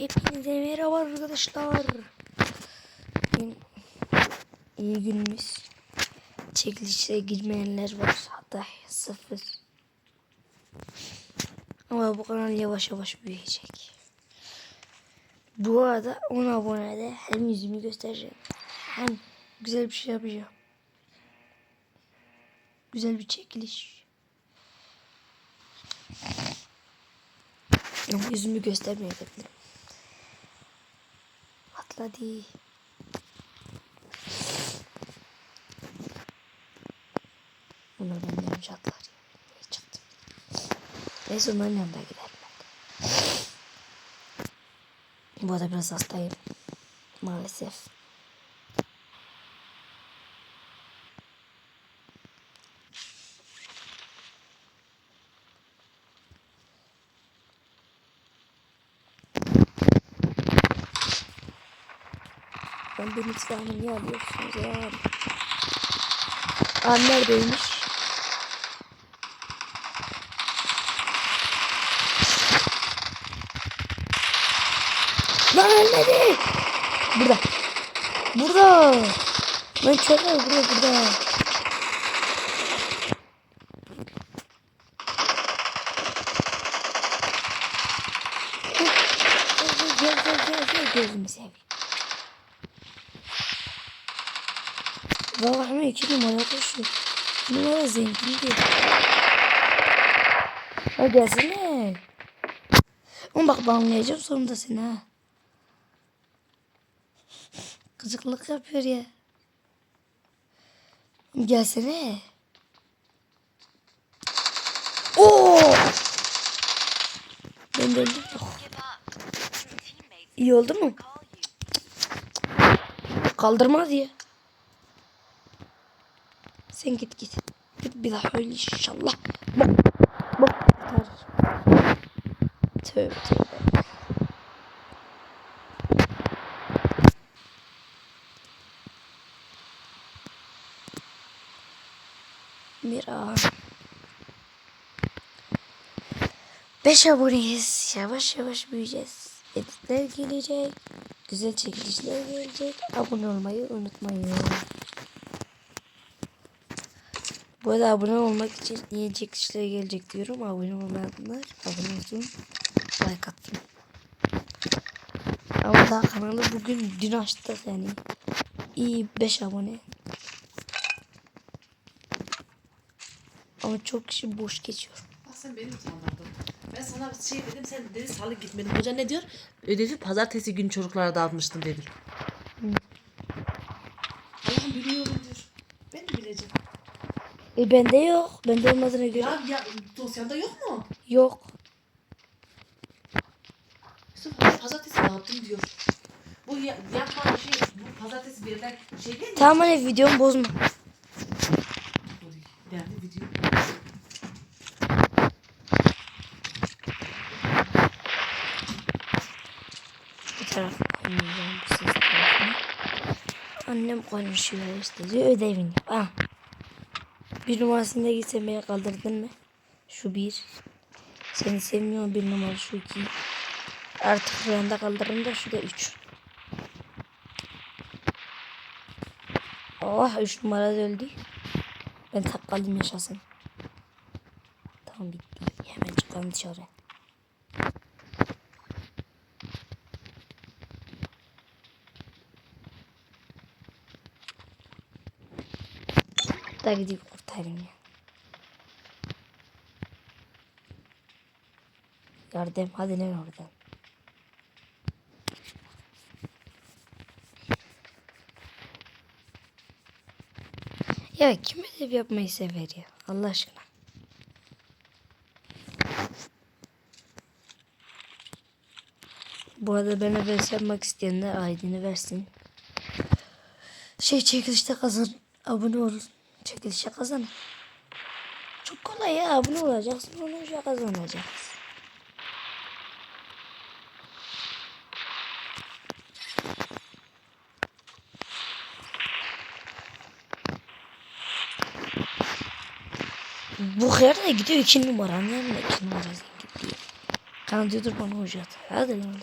Hepinize merhaba arkadaşlar. Bugün iyi günümüz. Çekilişe girmeyenler var. Hatta sıfır. Ama bu kanal yavaş yavaş büyüyecek. Bu arada 10 abonede hem yüzümü göstereceğim. Hem güzel bir şey yapacağım. Güzel bir çekiliş. Ama yüzümü göstermeyebilirim. Atladı. Bunlar benden önce atlar ya. Niye çıktım? Neyse onların yanında giderim ben. Bu arada biraz hastayım. Maalesef. Benim silahımı niye alıyorsunuz ya? Aa neredeymiş? Lan ölmedi. Burada. Burada. Lan çöller burada burada. İki numara koşuyor. İki numara zengin değil. Ha gelsene. Oğlum bak banlayacağım sonunda seni ha. Kızıklık yapıyor ya. Gelsene. Oo! Ben de öldüm. Oh. İyi oldu mu? Kaldırmaz ya. Sen git git. Git bir daha öyle inşallah. Bak. Bak. Tövbe tövbe. Mira. 5 aboneyiz. Yavaş yavaş büyüyeceğiz. Editler gelecek. Güzel çekilişler gelecek. Abone olmayı unutmayın. Bu arada abone olmak için yeni çekilişler gelecek diyorum. Abone olmayanlar abone olsun. Like attım. Ama daha kanalı bugün dün açtık yani. İyi 5 abone. Ama çok kişi boş geçiyor. Bak sen beni utandırdın. Ben sana bir şey dedim sen dedi salı gitmedin. Hoca ne diyor? Ödevi pazartesi günü çocuklara dağıtmıştım dedi. Allah'ım biliyorum diyor. Ben de bileceğim. E bende yok. Bende olmadığına göre Ya, ya dosyanda yok mu? yok. Yusuf pazartesi dağıttım diyor. Bu ya, yapma şey, bu pazartesi verilen şey değil mi? Tamam hani videomu bozma. Yani video. Koymayacağım bu ses tarafına. Annem konuşuyor işte diyor ödevini. Ah. Bir numarasında gitsen beni kaldırdın mı? Şu bir. Seni sevmiyorum bir numara şu iki. Artık rüyanda kaldırırım da şu da üç. Oh üç numara öldü. Ben takkalıyım yaşasın. Tamam bitti. Hemen çıkalım dışarı. Da gidip kurtarayım ya. Yardım hadi lan oradan. Ya kim ödev yapmayı sever ya Allah aşkına. Bu arada bana vers yapmak isteyenler ID'ni versin. Şey çekilişte kazan. Abone olun. Çekilişe kazan. Çok kolay ya. Abone olacaksın. Olunca kazanacaksın. Bu hıyar da gidiyor iki numaranın yanına. iki numara diye. Kan diyordur bana hoca. Hadi lan.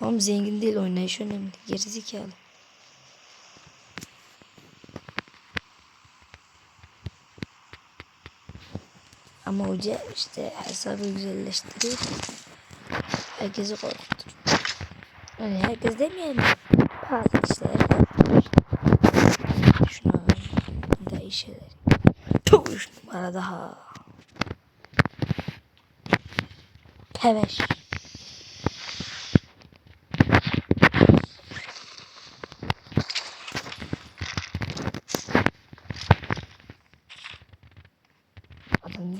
Oğlum zengin değil oynayış önemli. Gerizekalı. Ama hoca işte hesabı güzelleştiriyor. Herkesi korkutur. Yani herkes demeyelim. Bazı kişiler. Şuna iyi şeyler. Çok numara daha. Heveş. Adam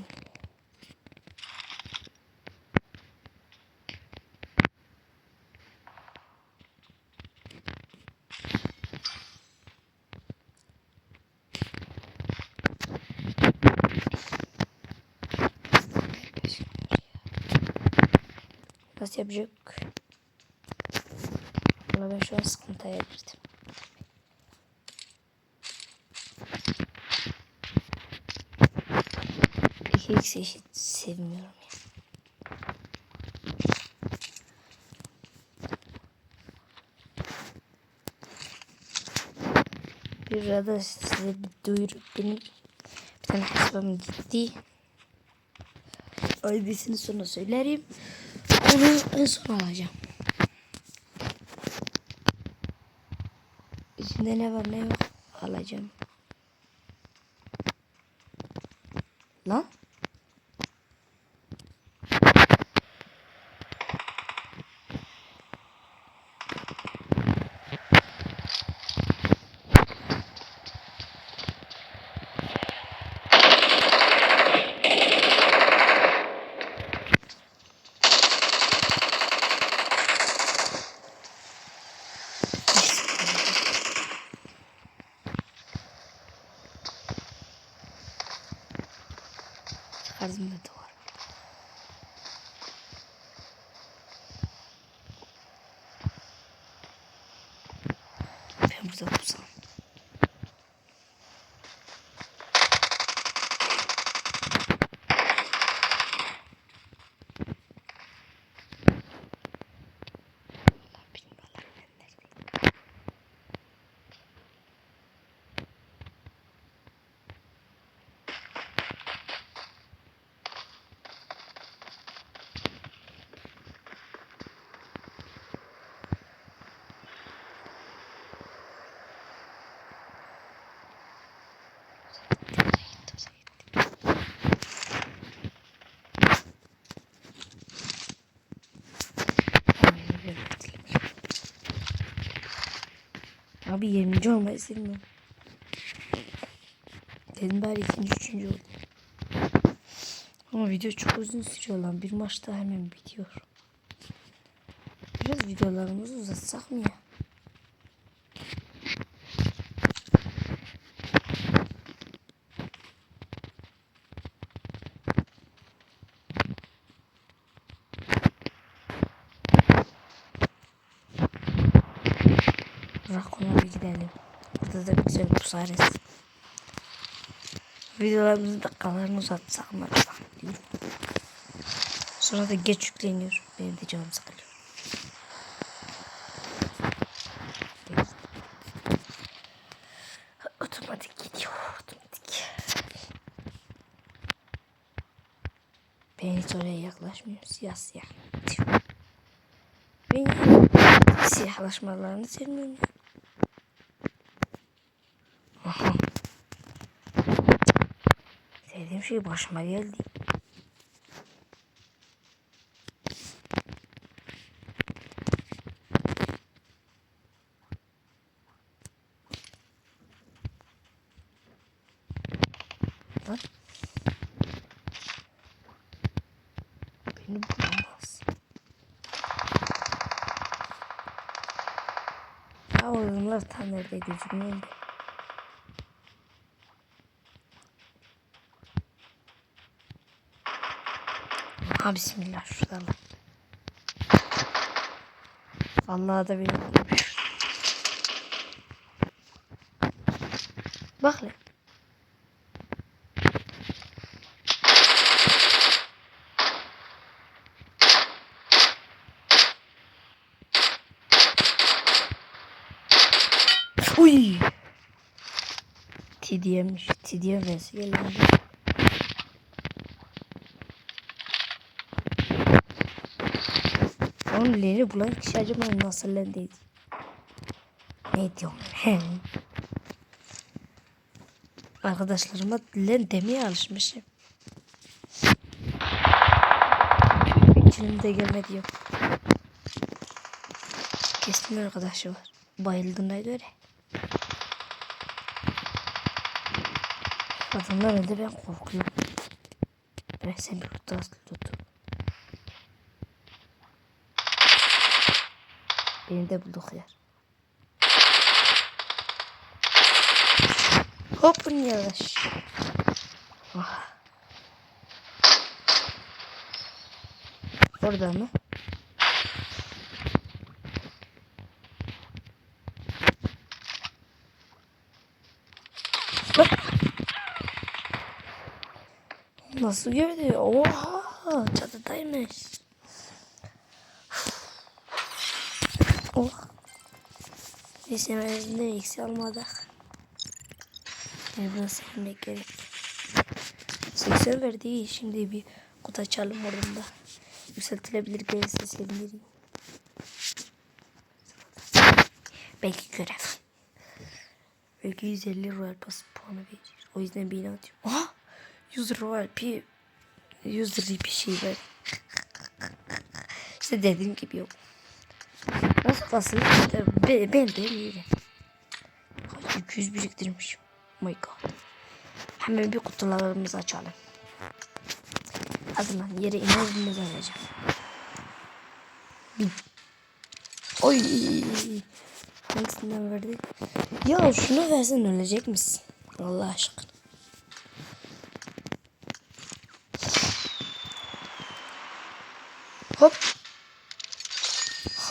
Nasıl yapacak? Valla ben şu an sıkıntıya girdim. X hiç sevmiyorum ya. Bir arada size bir duyuru benim bir tane hesabım gitti. ID'sini sonra söylerim. Onu en son alacağım. İçinde ne var ne yok alacağım. Lan? Çıkardım da duvar. Ben burada pusam. Allah bilmiyorum ben neredeyim. Abi 20. olmayı istemiyorum. Dedim bari ikinci, üçüncü oldu. Ama video çok uzun sürüyor lan. Bir maçta hemen bitiyor. Biraz videolarımızı uzatsak mı ya? Gidelim. Burada da güzel pusarız. Videolarımızın dakikalarını uzatsak mı? Sonra da geç yükleniyor. Benim de canım sıkılıyor. Otomatik gidiyor. Otomatik. Ben hiç oraya yaklaşmıyorum. Siyah siyah. Ben siyahlaşmalarını sevmiyorum. ya. Aha. Sevdiğim şey başıma geldi. Lan. Beni bulamaz. Ya oyunlar tam nerede gözükmüyor. Ha bismillah şuradan. Vallahi da benim. Bak lan. Uy. Tidyemiş. Tidye versi geldi. Onun leni bulan kişi acaba nasıl lendeydi? Ne diyorum he? Arkadaşlarıma len demeye alışmışım. İçimde gelmedi yok. Kesin arkadaşı var. Bayıldığına göre. Adamlar önde ben korkuyorum. Ben sen bir kutu aslı tuttum. Beni de bulduk yer. Hopun yavaş. Ah. Orada mı? Hop. Nasıl gördü? Oha! Çatıdaymış. Oh. Neyse mezunda eksi almadık. Yani bunu sevmek gerek. 80 verdi. Şimdi bir kutu açalım oradan da. Yükseltilebilir gelirse sevinirim. Belki görev. Belki 150 Royal Pass puanı verir. O yüzden beni atıyorum. Aha! 100 Royal P 100 RP şey ver. işte dediğim gibi yok. Nasıl kasıyor? Ben, ben de. Kaç 200 biriktirmişim. Oh my god. Hemen bir kutularımızı açalım. Lan yere inerimizi alacağım. Bin. Oy. Hangisinden verdi? Ya şunu versen ölecek misin? Allah aşkına. Hop.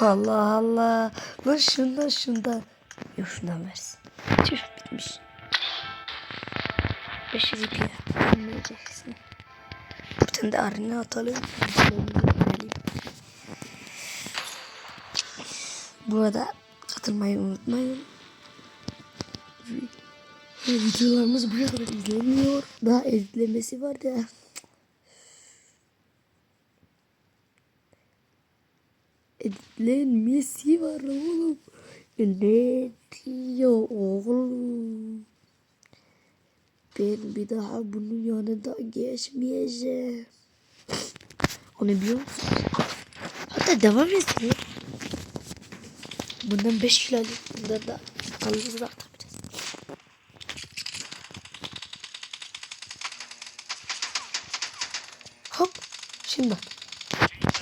Allah Allah. Lan şundan şundan. Yok şundan versin. Tüh bitmiş. 500 ipi. Bir tane de arena atalım. Bu arada katılmayı unutmayın. Videolarımız buraya kadar izleniyor. Daha editlemesi var ya. Editlenmesi var oğlum. Ne diyor oğlum? Ben bir daha bunun yanında geçmeyeceğim. Onu biliyor musun? Hatta devam etsin. Bundan 5 kilo alayım. Bundan da kalırız atabiliriz. Hop. Şimdi bak.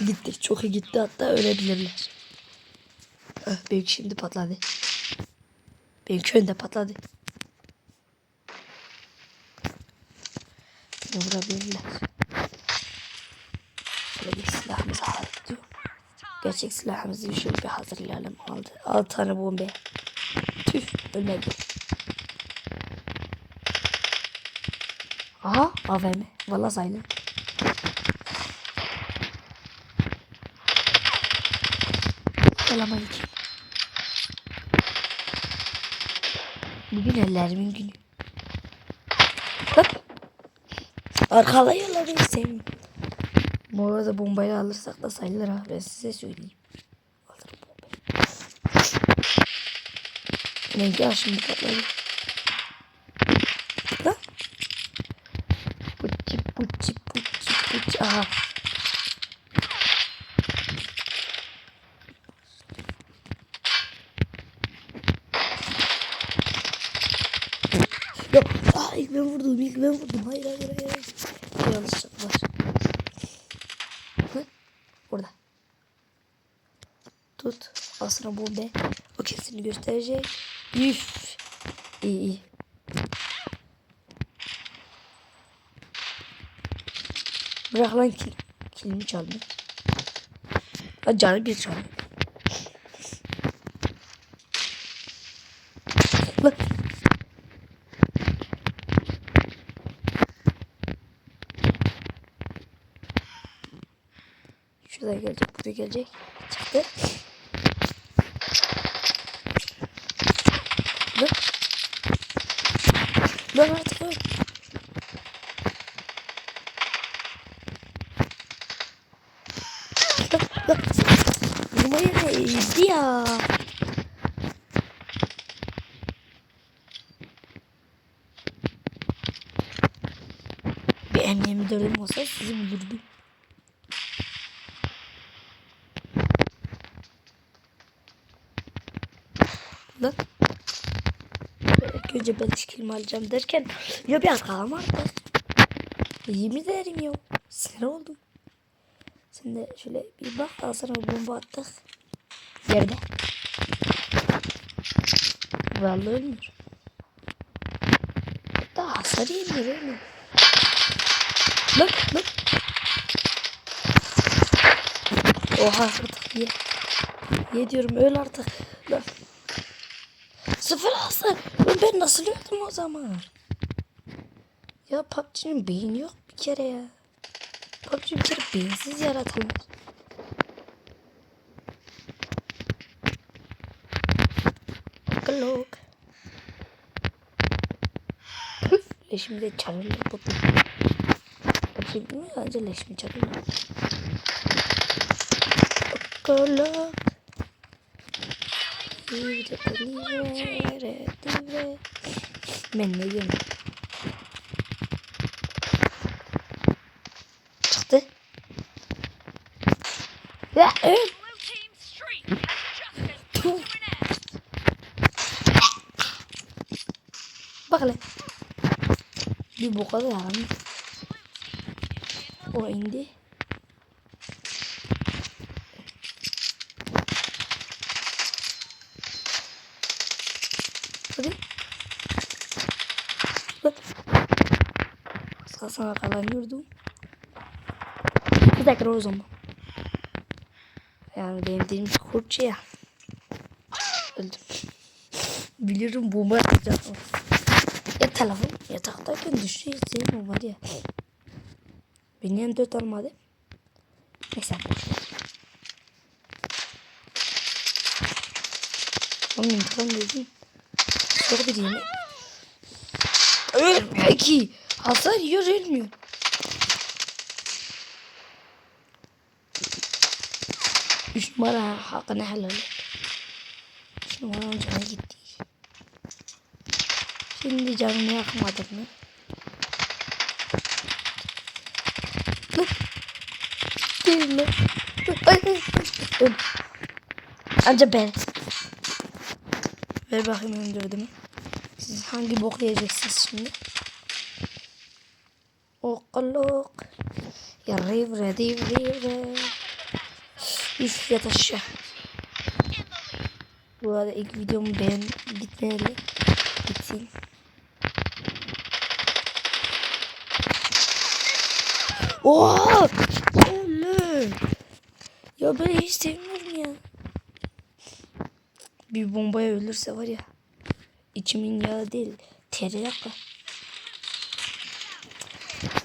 Gitti. Çok iyi gitti hatta ölebilirler. Ah, benimki şimdi patladı. Benimki önde patladı. Beni vurabilirler. Şöyle bir silahımızı alalım. Gerçek silahımızı şöyle bir hazırlayalım. Aldı. Altı tane bombe. Tüh ölmedi. Aha AVM. Valla sayılır. Selamünaleyküm. Bugün ellerimin günü. Hop. Arkalayıyorlar beni sevmiyorum. Bu arada bombayı alırsak da sayılır ha. Ben size söyleyeyim. Alırım bombayı. Rengi ya şimdi patladı. Lan. Puçi puçi puçi puçi. Aha. Yok. Aa ilk ben vurdum. ilk ben vurdum. Hayır hayır hayır. hayır. Yanlışlık var. Hı? Burada. Sana bombe. O kesini gösterecek. Üf. İyi iyi. Bırak lan kil. Kilimi çaldı. Ha canı bir çaldı. Lan. Şuraya gelecek, buraya gelecek. Çıktı. Ben artık öl. Vurma yerine ya. Bir annem dördüm olsa sizi bulurdum. İlk önce ben işkilimi alacağım derken ya bir arkalam artık. Yemin ederim ya. Sinir oldum. De şöyle bir bak al sana bomba attık. Yerde. Vallahi ölmüyor. Daha hasar yemiyor ölmüyor. Lan lan. Oha artık ye. Ye diyorum öl artık. Lan. Sıfır. Lan Ben nasıl öldüm o zaman? Ya PUBG'nin beyni yok bir kere ya. PUBG bir kere beyinsiz yaratılmış. Glock. Leşimi de çalınır bu. Bakayım mı? Sadece leşimi çalınır. Glock. Divre, divre, divre. Ben ne? Çıktı. Ya öl. Bak hele. Bir bu kadar yani. O indi. Hadi. Bak. Sana kalan yurdum. Bir dakika o zaman. Yani benim dilim kurtçu ya. Öldüm. Biliyorum bomba atacağım. Ya telefon yataktayken düştü izleyemem var ya. Beni hem dört almadı. Neyse. Oğlum intikam dedim. Çok bir yemek. Ölmüyor ki. Hasar yiyor ölmüyor. Üç numara hakkını helal et. Üç numaranın canı gitti. Şimdi canımı yakmadık mı? Öl. Anca ben. Ver bakayım öldürdüm. Siz hangi bok yiyeceksiniz şimdi? Okuluk. Ya rivre divre. Üf yat aşağı. Bu arada ilk videomu beğen gitmeli. Gitsin. Oha! Oğlum. Ya ben hiç sevmiyorum ya. Bir bombaya ölürse var ya. içimin yağı değil. Teri yakar.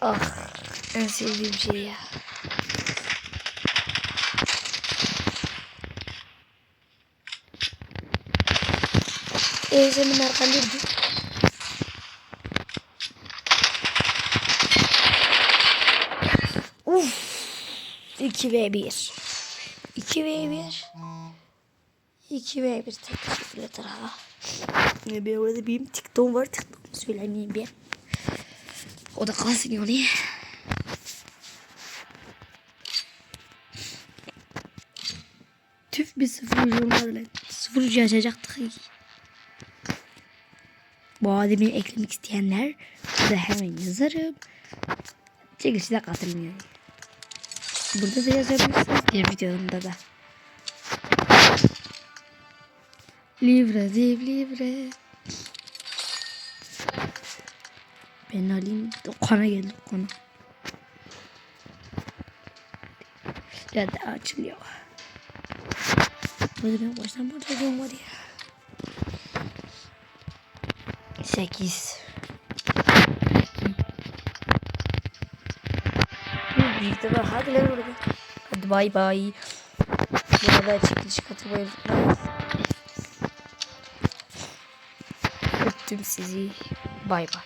Ah. En sevdiğim şey ya. Senin arkandaydı. Uf. 2 v 1. 2 v 1. 2 v 1 teşekkür ederim. Ne bir arada benim TikTok var. TikTok'u söylemeyeyim bir. O da kalsın yani. Tüf bir sıfır ucu olmadı lan. Sıfır ucu açacaktık. Bu ademi eklemek isteyenler burada hemen yazarım. Çekilişe de katılın yani. Burada da yazabilirsiniz. Diğer videomda da. Livre livre. Ben alayım. Kana geldi kana. Ya da açılıyor. Böyle ben baştan başlayacağım var ya. 8 Birlikte bak hadi lan orada. Hadi bay bay. Bu arada çekiliş katılmayı unutmayın. Öptüm sizi. Bay bay.